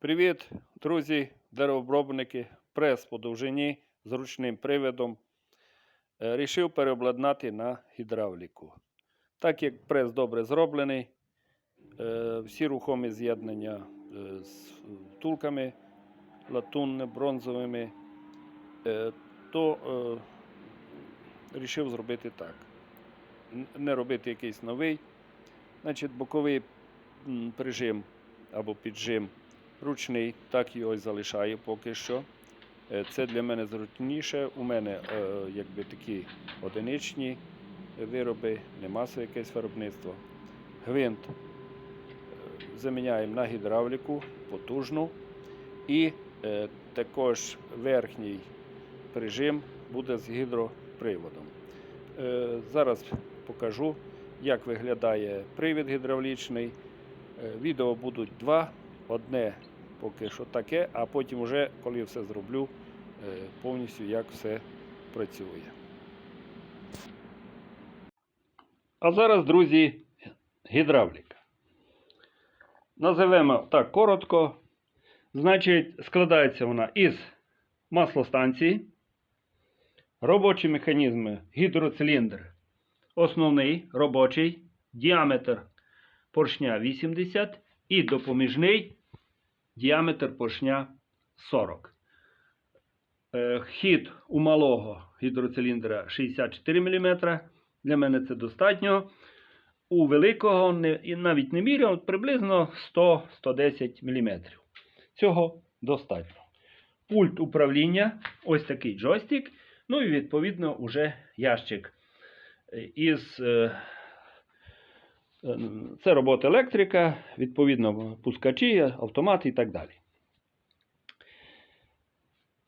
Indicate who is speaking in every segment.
Speaker 1: Привіт, друзі, деревообробники, прес по довжині з ручним приводом. Е, Рішив переобладнати на гідравліку. Так як прес добре зроблений, е, всі рухомі з'єднання е, з втулками латунними, бронзовими, то рішив зробити так. Не робити якийсь новий. Значить, боковий прижим або піджим ручний, так його і залишаю поки що. Е, Це для мене зручніше. У мене е, якби такі одиничні вироби, не масове якесь виробництво. Гвинт е, заміняємо на гідравліку потужну. І також верхній прижим буде з гідроприводом. Зараз покажу, як виглядає привід гідравлічний. Відео будуть два. Одне поки що таке, а потім вже, коли все зроблю, е, повністю як все працює. А зараз, друзі, гідравліка. Називемо так коротко. Значить, складається вона із маслостанції, робочі механізми, гідроциліндр, основний робочий, діаметр поршня 80 і допоміжний діаметр поршня 40. Е, Хід у малого гідроциліндра 64 мм. Для мене це достатньо. У великого навіть не міряв, приблизно 100-110 мм. Цього достатньо. Пульт управління, ось такий джойстик. Ну і відповідно уже ящик е, із. Е, Це робота електрика, відповідно, пускачі, автомати і так далі.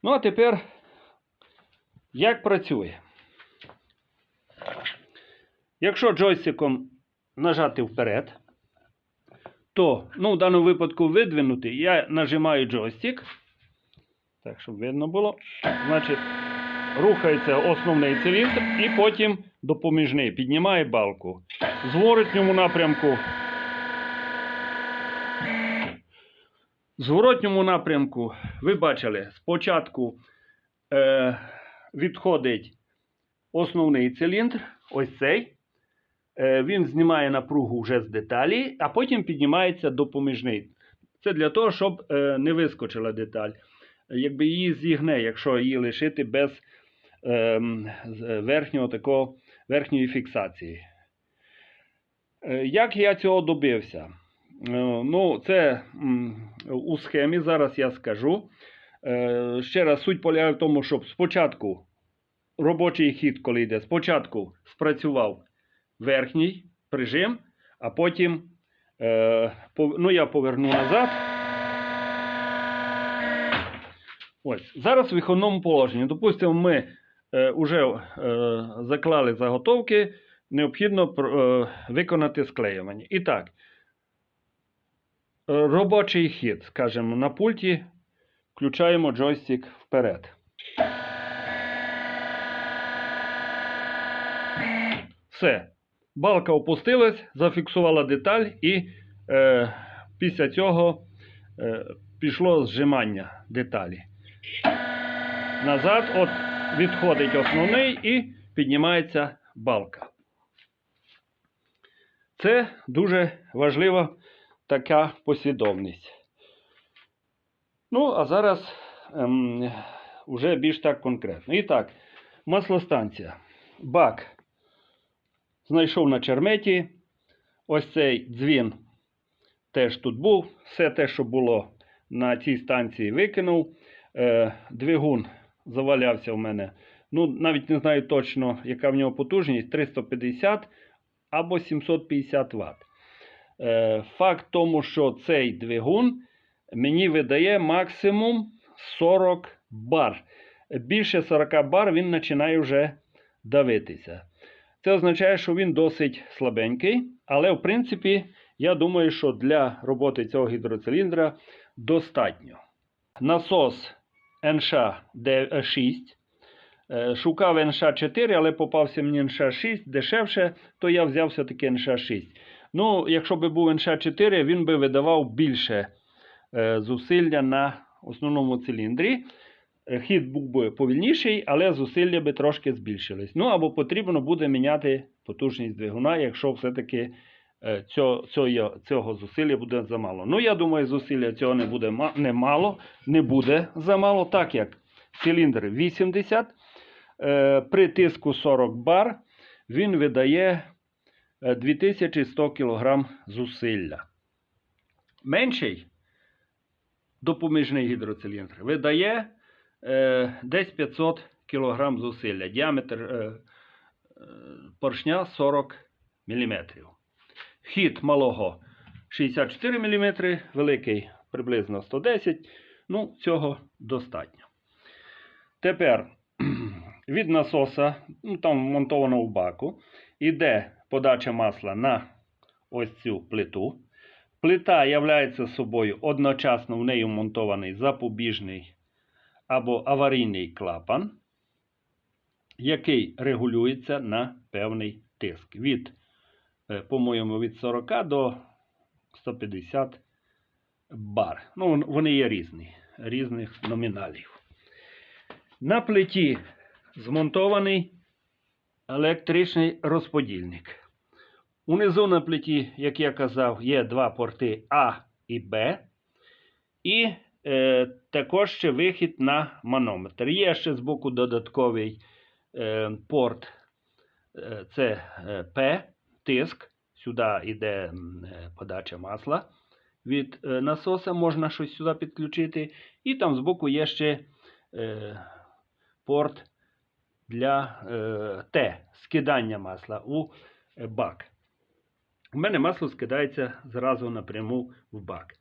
Speaker 1: Ну, а тепер, як працює? Якщо джойстиком нажати вперед, то, ну, в даному випадку видвинути, я нажимаю джойстик. Так, щоб видно було. Значить, рухається основний циліндр і потім допоміжний. Піднімає балку. Зворотньому напрямку. В зворотньому напрямку, ви бачили, спочатку е, відходить основний циліндр, ось цей. Е, він знімає напругу вже з деталі, а потім піднімається допоміжний. Це для того, щоб е, не вискочила деталь. Якби її зігне, якщо її лишити без е, верхнього такого, верхньої фіксації. Е, Як я цього добився? Е, Ну, це у схемі зараз я скажу. Е, Ще раз суть полягає в тому, щоб спочатку робочий хід, коли йде, спочатку спрацював верхній прижим, а потім ну, я поверну назад. Ось. Зараз в виховному положенні. Допустимо, ми вже е, заклали заготовки, необхідно е, виконати склеювання. І так, е, робочий хід, скажімо, на пульті включаємо джойстик вперед. Все. Балка опустилась, зафіксувала деталь, і е, після цього е, пішло зжимання деталі. Назад от відходить основний і піднімається балка. Це дуже важлива така послідовність. Ну, а зараз ем, уже більш так конкретно. І так, маслостанція. Бак знайшов на черметі. Ось цей дзвін теж тут був. Все те, що було на цій станції, викинув. Е, двигун завалявся в мене. Ну, навіть не знаю точно, яка в нього потужність 350 або 750 Вт. Е, факт тому, що цей двигун мені видає максимум 40 бар. Більше 40 бар він починає вже давитися. Це означає, що він досить слабенький, але в принципі, я думаю, що для роботи цього гідроциліндра достатньо. Насос НШ-6. Е, Шукав НШ-4, але попався мені НШ-6 дешевше, то я взяв все-таки НШ-6. Ну, якщо би був НШ-4, він би видавав більше е, зусилля на основному циліндрі. Е, Хід був би повільніший, але зусилля би трошки збільшились. Ну або потрібно буде міняти потужність двигуна, якщо все-таки цього, цього, цього зусилля буде замало. Ну, я думаю, зусилля цього не буде ма- не буде замало, так як циліндр 80, е, при тиску 40 бар він видає е, 2100 кг зусилля. Менший допоміжний гідроциліндр видає е, десь 500 кг зусилля. Діаметр е, е, поршня 40 мм. Хід малого 64 мм, великий приблизно 110 Ну, цього достатньо. Тепер від насоса, ну, там вмонтовано в баку, іде подача масла на ось цю плиту. Плита являється собою одночасно в неї вмонтований запобіжний або аварійний клапан, який регулюється на певний тиск. Від, по-моєму, від 40 до 150 бар. Ну, вони є різні, різних номіналів. На плиті змонтований електричний розподільник. Унизу на плиті, як я казав, є два порти А і Б. І е, також ще вихід на манометр. Є ще з боку додатковий е, порт, е, це е, П, тиск. Сюди йде е, подача масла від е, насоса, можна щось сюди підключити. І там збоку є ще е, порт для е, Т, скидання масла у бак. У мене масло скидається зразу напряму в бак.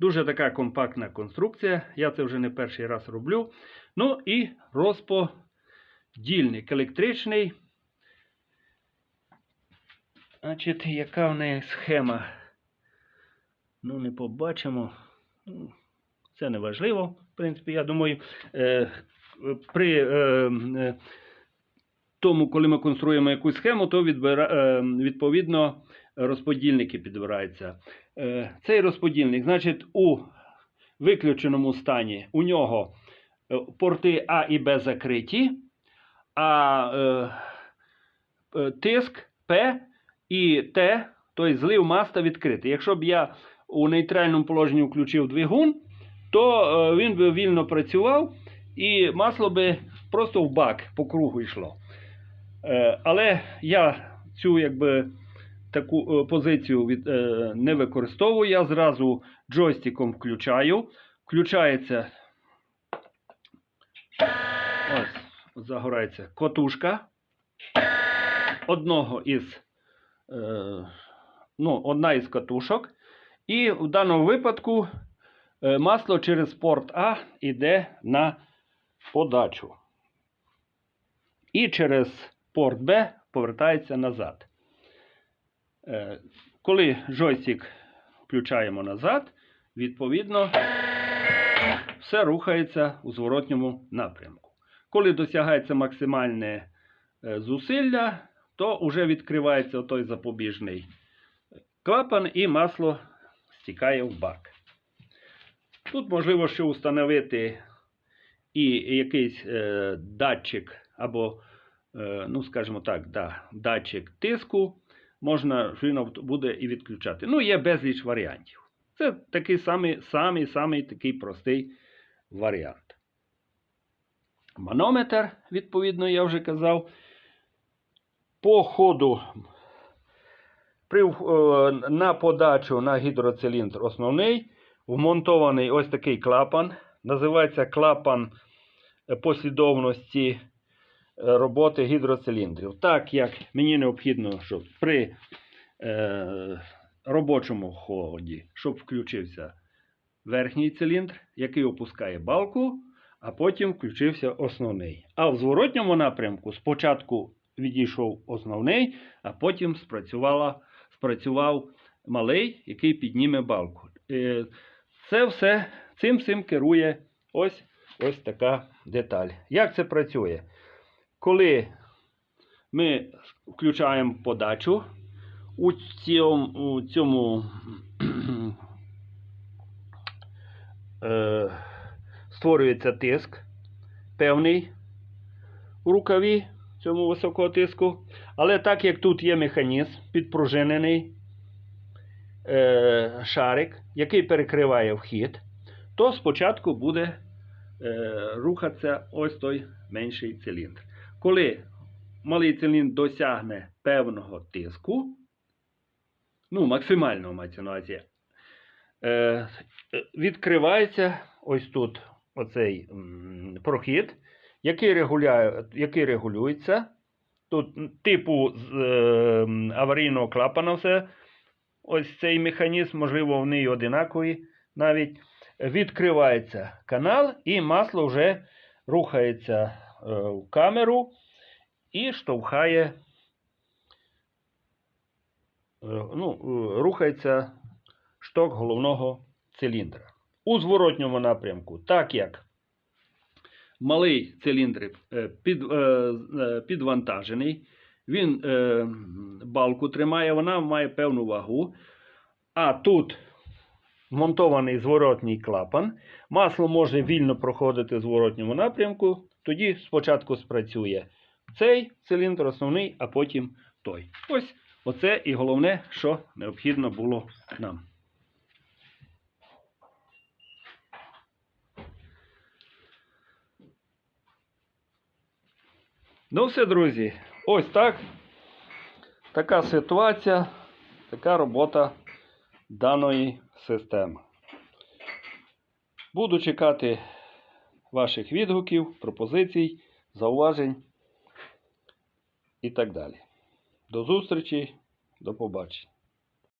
Speaker 1: Дуже така компактна конструкція. Я це вже не перший раз роблю. Ну і розподільник електричний. Значить, яка в неї схема? Ну, не побачимо. Ну, Це не важливо. В принципі, я думаю, е, при е, е, тому, коли ми конструюємо якусь схему, то відповідно розподільники підбираються. Цей розподільник, значить, у виключеному стані у нього порти А і Б закриті, а тиск П і Т, тобто злив маста відкритий. Якщо б я у нейтральному положенні включив двигун, то е, він би вільно працював і масло би просто в бак по кругу йшло. Е, Але я цю якби таку е, позицію від, не використовую. Я зразу джойстиком включаю. Включається ось загорається котушка одного із ну, одна із катушок. І в даному випадку е, масло через порт А йде на подачу. І через порт Б повертається назад. Е, Коли джойстик включаємо назад, відповідно все рухається у зворотньому напрямку. Коли досягається максимальне е, зусилля, то вже відкривається той запобіжний клапан і масло стікає в бак. Тут можливо ще встановити і якийсь е, датчик або, е, ну, скажімо так, да, датчик тиску. Можна буде і відключати. Ну, є безліч варіантів. Це такий самий, самий, самий такий простий варіант. Манометр, відповідно, я вже казав. По ходу при, е, на подачу на гідроциліндр основний вмонтований ось такий клапан. Називається клапан послідовності е, роботи гідроциліндрів. Так як мені необхідно, щоб при е, робочому ході, щоб включився верхній циліндр, який опускає балку, а потім включився основний. А в зворотньому напрямку спочатку відійшов основний, а потім спрацювала, спрацював малий, який підніме балку. Е, Це все цим всім керує ось, ось така деталь. Як це працює? Коли ми включаємо подачу, у цьому, у цьому е, створюється тиск певний у рукаві цьому високого тиску. Але так як тут є механізм підпружинений е, шарик, який перекриває вхід, то спочатку буде е, рухатися ось той менший циліндр. Коли малий циліндр досягне певного тиску, ну, максимального мається на увазі, е, відкривається ось тут оцей м, прохід, який, регуляє, який регулюється. Тут типу з е, аварійного клапана все. Ось цей механізм, можливо, вони і одинакові навіть. Відкривається канал, і масло вже рухається е, в камеру і штовхає, е, ну, е, рухається шток головного циліндра. У зворотньому напрямку, так як малий циліндр е, під, е, е, підвантажений, він балку тримає, вона має певну вагу. А тут вмонтований зворотній клапан. Масло може вільно проходити в зворотньому напрямку. Тоді спочатку спрацює цей циліндр основний, а потім той. Ось оце і головне, що необхідно було нам. Ну все, друзі, ось так. Така ситуація, така робота даної системи. Буду чекати ваших відгуків, пропозицій, зауважень і так далі. До зустрічі, до побачення.